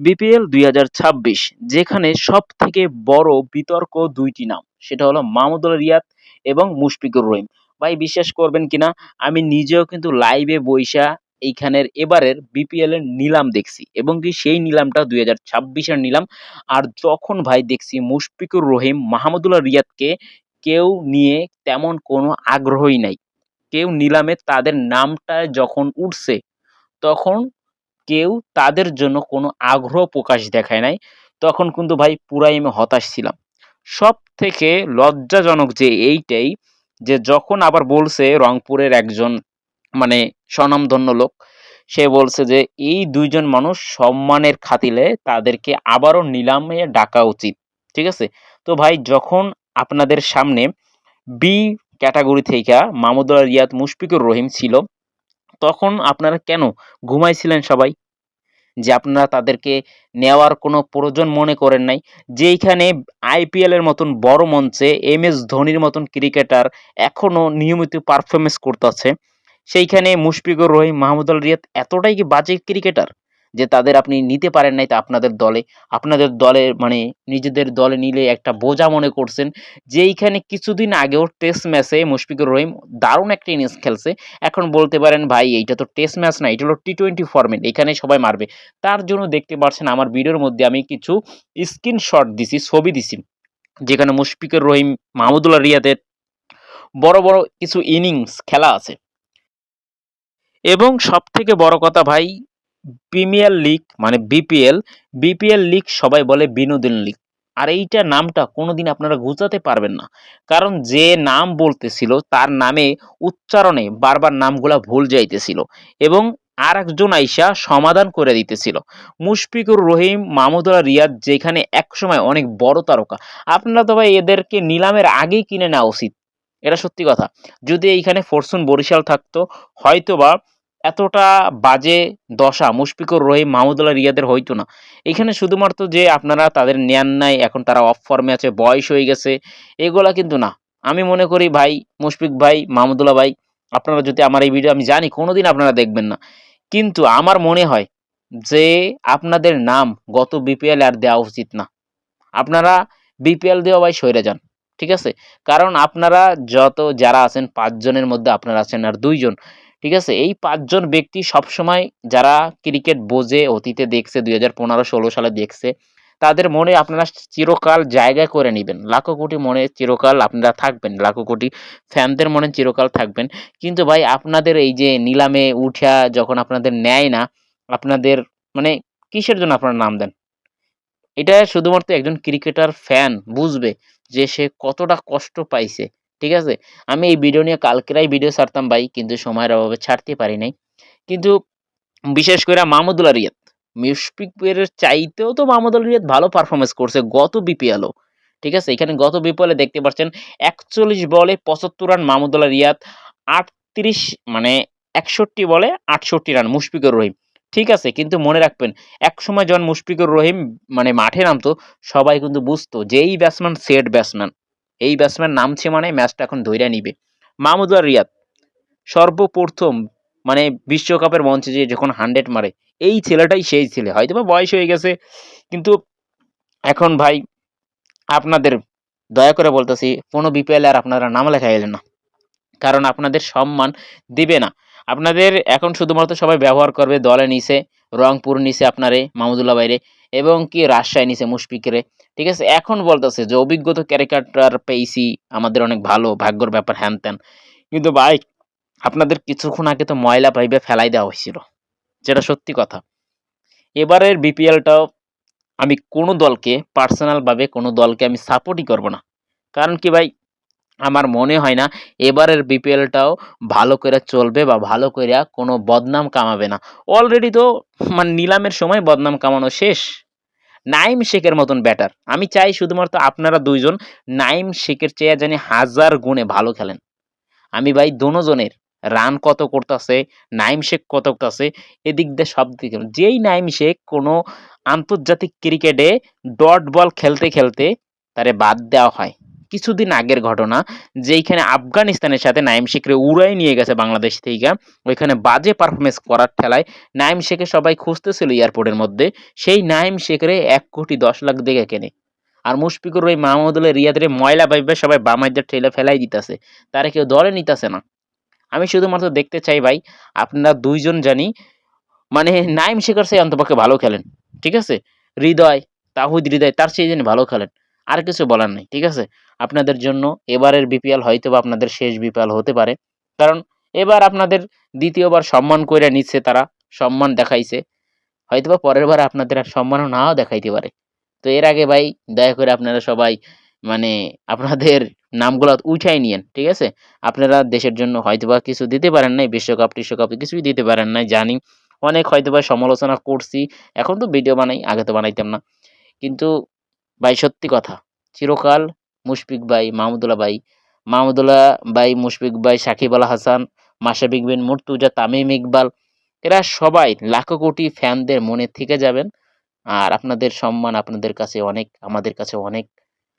BPL দুই হাজার ছাব্বিশ, যেখানে সব থেকে বড় বিতর্ক দুইটি নাম। সেটা হলো মাহমুদুল রিয়াদ এবং মুশফিকুর রহিম। ভাই, বিশ্বাস করবেন কিনা, আমি নিজেও কিন্তু লাইভে বইসা এইখানের এবারের বিপিএল এর নিলাম দেখছি এবং কি সেই নিলামটা দুই হাজার ছাব্বিশের নিলাম। আর যখন ভাই দেখছি মুশফিকুর রহিম মাহমুদুল্লাহ রিয়াদকে কেউ নিয়ে তেমন কোনো আগ্রহই নাই। কেউ নিলামে তাদের নামটা যখন উঠছে, তখন কেউ তাদের জন্য কোনো আগ্রহ প্রকাশ দেখায় নাই। তখন কিন্তু ভাই পুরাই আমি হতাশ ছিলাম। সব থেকে লজ্জাজনক যে এইটাই যে যখন আবার বলছে রংপুরের একজন মানে স্বনামধন্য লোক, সে বলছে যে, এই দুইজন মানুষ সম্মানের খাতিলে তাদেরকে আবারও নিলামে ডাকা উচিত। ঠিক আছে? তো ভাই যখন আপনাদের সামনে বি ক্যাটাগরি থেকে মাহমুদুল্লাহ রিয়াদ মুশফিকুর রহিম ছিল, তখন আপনারা কেন ঘুমাইছিলেন সবাই? যে আপনারা তাদেরকে নেওয়ার কোনো প্রয়োজন মনে করেন নাই। যেইখানে আইপিএলের মতন বড় মঞ্চে এম এস ধোনির মতন ক্রিকেটার এখনও নিয়মিত পারফরমেন্স করতেছে, সেইখানে মুশফিকুর রহিম, মাহমুদুল রিয়াদ এতটাই কি বাজে ক্রিকেটার? যে তাদের আপনি নিতে পারেন নাই তা আপনাদের দলে। আপনাদের দলে মানে নিজেদের দলে নিলে একটা বোঝা মনে করছেন যে এইখানে কিছুদিন আগেও টেস্ট ম্যাচে মুশফিকুর রহিম দারুণ একটা ইনিংস খেলছে। এখন বলতে পারেন, ভাই, এইটা তো টেস্ট ম্যাচ না, এটা হলো টি টোয়েন্টি ফর্মেট এখানে সবাই মারবে। তার জন্য দেখতে পাচ্ছেন আমার ভিডিওর মধ্যে আমি কিছু স্ক্রিনশট দিছি, ছবি দিছি, যেখানে মুশফিকুর রহিম, মাহমুদুল্লাহ রিয়াদের বড় বড় কিছু ইনিংস খেলা আছে। এবং সব থেকে বড় কথা ভাই প্রিমিয়ার লিগ মানে বিপিএল বিপিএল লিগ সবাই বলে বিনোদন লিগ আর এইটা নামটা কোনোদিন আপনারা গুছাতে পারবেন না। কারণ যে নাম বলতেছিল তার নামে উচ্চারণে বারবার নামগুলা ভুল যাইতেছিল এবং আর একজন আইসা সমাধান করে দিতেছিল। মুশফিকুর রহিম, মাহমুদুল্লাহ রিয়াদ যেখানে একসময় অনেক বড় তারকা। আপনারা তো ভাই এদেরকে নিলামের আগেই কিনে নেওয়া উচিত। এটা সত্যি কথা। যদি এইখানে ফরচুন বরিশাল থাকতো, হয়তোবা এতটা বাজে দশা মুশফিকুর রহিম মাহমুদুল্লাহ রিয়াদের হইতো না। এখানে শুধুমাত্র যে আপনারা তাদের নেন নাই, এখন তারা অফ ফর্মে আছে, বয়স হয়ে গেছে, এগুলা কিন্তু না। আমি মনে করি ভাই, মুশফিক ভাই, মাহমুদুল্লাহ ভাই, আপনারা যদি আমার এই ভিডিও আমি জানি, কোনোদিন আপনারা দেখবেন না। কিন্তু আমার মনে হয় যে আপনাদের নাম গত বিপিএল আর দেওয়া উচিত না। আপনারা বিপিএল দেওয়া ভাই সরে যান, ঠিক আছে? কারণ আপনারা যত যারা আছেন, পাঁচজনের মধ্যে আপনারা আছেন আর দুইজন। ঠিক আছে? এই পাঁচজন ব্যক্তি সবসময় যারা ক্রিকেট বোঝে, অতীতে দেখছে, দুই হাজার পনেরো, ষোলো সালে দেখছে, তাদের মনে আপনারা চিরকাল জায়গা করে নেবেন। লাখো কোটি মনে চিরকাল আপনারা থাকবেন, লাখো কোটি ফ্যানদের মনে চিরকাল থাকবেন। কিন্তু ভাই, আপনাদের এই যে নিলামে উঠা যখন আপনাদের নেয় না, আপনাদের মানে কিসের জন্য আপনারা নাম দেন? এটা শুধুমাত্র একজন ক্রিকেটার ফ্যান বুঝবে যে সে কতটা কষ্ট পাইছে। ঠিক আছে? আমি এই ভিডিও নিয়ে কালকেরাই ভিডিও ছাড়তাম ভাই, কিন্তু সময়ের অভাবে ছাড়তে পারি নাই। কিন্তু বিশেষ করে মাহমুদুল্লাহ রিয়াদ মুশফিকের চাইতেও তো মাহমুদুল্লাহ রিয়াদ ভালো পারফরমেন্স করছে, গত বিপিএলও ঠিক আছে? এখানে গত বিপিএলে দেখতে পাচ্ছেন, একচল্লিশ বলে পঁচাত্তর রান মাহমুদুল্লাহ রিয়াদ আটত্রিশ মানে একষট্টি বলে আটষট্টি রান মুশফিকুর রহিম। ঠিক আছে? কিন্তু মনে রাখবেন এক সময় যখন মুশফিকুর রহিম মানে মাঠে নামতো, সবাই কিন্তু বুঝতো যে এই ব্যাটসম্যান সেট ব্যাটসম্যান এই ব্যাটসম্যান নামছে মানে ম্যাচটা এখন ধৈর্য নিবে। মাহমুদুল্লাহ রিয়াদ, সর্বপ্রথম মানে বিশ্বকাপের মঞ্চে যে যখন হান্ড্রেড মারে, এই ছেলেটাই সেই ছেলে। হয়তো বা বয়স হয়ে গেছে, কিন্তু এখন ভাই আপনাদের, দয়া করে বলতেছি, কোনো বিপিএল আর আপনারা নাম লেখা এলেন না। কারণ আপনাদের সম্মান দিবে না। আপনাদের এখন শুধুমাত্র সবাই ব্যবহার করবে, দলে নিচে রংপুর নিছে আপনারে, মাহমুদুল্লাহ বাইরে এবং কি রাজশাহী নিচে মুশফিকরে। ঠিক আছে, এখন বলতেছে যে অভিজ্ঞত ক্যারেক্টার পেয়েছি, আমাদের অনেক ভালো, ভাগ্যর ব্যাপার হ্যান ত্যান। কিন্তু ভাই, আপনাদের কিছুক্ষণ আগে তো ময়লা পাইবে ফেলাই দেওয়া হয়েছিল, যেটা সত্যি কথা। এবারের বিপিএলটাও আমি কোনো দলকে পার্সোনালভাবে কোনো দলকে আমি সাপোর্টই করব না। কারণ কি ভাই আমার মনে হয় না এবারের বিপিএলটাও ভালো করে চলবে বা ভালো করে কোনো বদনাম কামাবে না। অলরেডি তো মানে নিলামের সময় বদনাম কামানো শেষ। নাইম শেখের মতন ব্যাটার আমি চাই শুধুমাত্র আপনারা দুইজন নাইম শেখের চেয়ে জানি হাজার গুণে ভালো খেলেন। আমি ভাই দোনোজনের রান কত করতেছে, নাইম শেখ কত করতেছে, এদিক দিয়ে সব দিকে যেই নাইম শেখ কোনো আন্তর্জাতিক ক্রিকেটে ডট বল খেলতে খেলতে তারে বাদ দেওয়া হয়। কিছুদিন আগের ঘটনা, যেইখানে আফগানিস্তানের সাথে নাইম শেখরে উড়াই নিয়ে গেছে বাংলাদেশ থেকে। ওইখানে বাজে পারফরমেন্স করার ঠেলায় নাইম শেখে সবাই খুঁজতেছিল এয়ারপোর্টের মধ্যে। সেই নাইম শেখরে এক কোটি দশ লাখ দেখে কেনে। আর মুশফিকুর ওই মাহমুদুল্লাহ রিয়াদের ময়লা বাইবে সবাই বামাইদের ঠেলে ফেলাই দিতেছে। তারা কেউ দলে নিতেছে না। আমি শুধুমাত্র দেখতে চাই ভাই, আপনারা দুইজন জানি মানে নাইম শেখর সেই অন্তপক্ষে ভালো খেলেন। ঠিক আছে? হৃদয়, তাহুদ হৃদয়, তার সেই জন্য ভালো খেলেন। আর কিছু বলার নেই, ঠিক আছে? আপনাদের জন্য এবারের বিপিএল হয়তো বা আপনাদের শেষ বিপিএল হতে পারে। কারণ এবার আপনাদের দ্বিতীয়বার সম্মান করে নিচ্ছে তারা, সম্মান দেখাইছে। হয়তোবা পরের বার আপনাদের আর সম্মানও নাও দেখাইতে পারে। তো এর আগে ভাই, দয়া করে আপনারা সবাই মানে আপনাদের নামগুলো উঠাই নিয়েন, ঠিক আছে? আপনারা দেশের জন্য হয়তোবা কিছু দিতে পারেন নাই, বিশ্বকাপ, টিশ্বকাপ কিছুই দিতে পারেন নাই, জানি। অনেক হয়তোবা সমালোচনা করছি, এখন তো ভিডিও বানাই, আগে তো বানাইতাম না। কিন্তু ভাই, সত্যি কথা। চিরকাল মুশফিক ভাই মাহমুদুল্লাহ ভাই। মাহমুদুল্লাহ ভাই, মুশফিক ভাই, সাকিব আল হাসান মাশাবিক বিন মুর্তুজা, তামিম ইকবাল, এরা সবাই লাখো কোটি ফ্যানদের মনে থেকে যাবেন। আর আপনাদের সম্মান আপনাদের কাছে অনেক, আমাদের কাছে অনেক।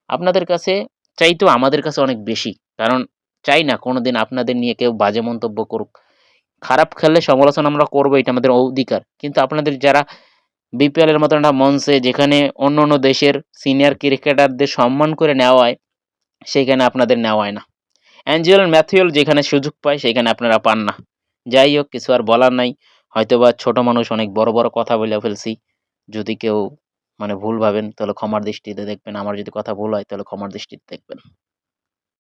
আপনাদের কাছে চাইতেও আমাদের কাছে অনেক বেশি। কারণ চাই না কোনোদিন আপনাদের নিয়ে কেউ বাজে মন্তব্য করুক। খারাপ খেললে সমালোচনা আমরা করব, এটা আমাদের অধিকার। কিন্তু আপনাদের যারা বিপিএল এর মতন একটা মঞ্চে যেখানে অন্য অন্য দেশের সিনিয়র ক্রিকেটারদের সম্মান করে নেওয়া হয় সেইখানে আপনাদের নেওয়া হয় না। অ্যাঞ্জেল ম্যাথিউল যেখানে সুযোগ পায়, সেখানে আপনারা পান না। যাই হোক, কিছু আর বলার নাই। হয়তোবা ছোট মানুষ অনেক বড় বড় কথা বলে ফেলছি। যদি কেউ মানে ভুল ভাবেন, তাহলে ক্ষমার দৃষ্টিতে দেখবেন। আমার যদি কথা ভুল হয়, তাহলে ক্ষমার দৃষ্টিতে দেখবেন।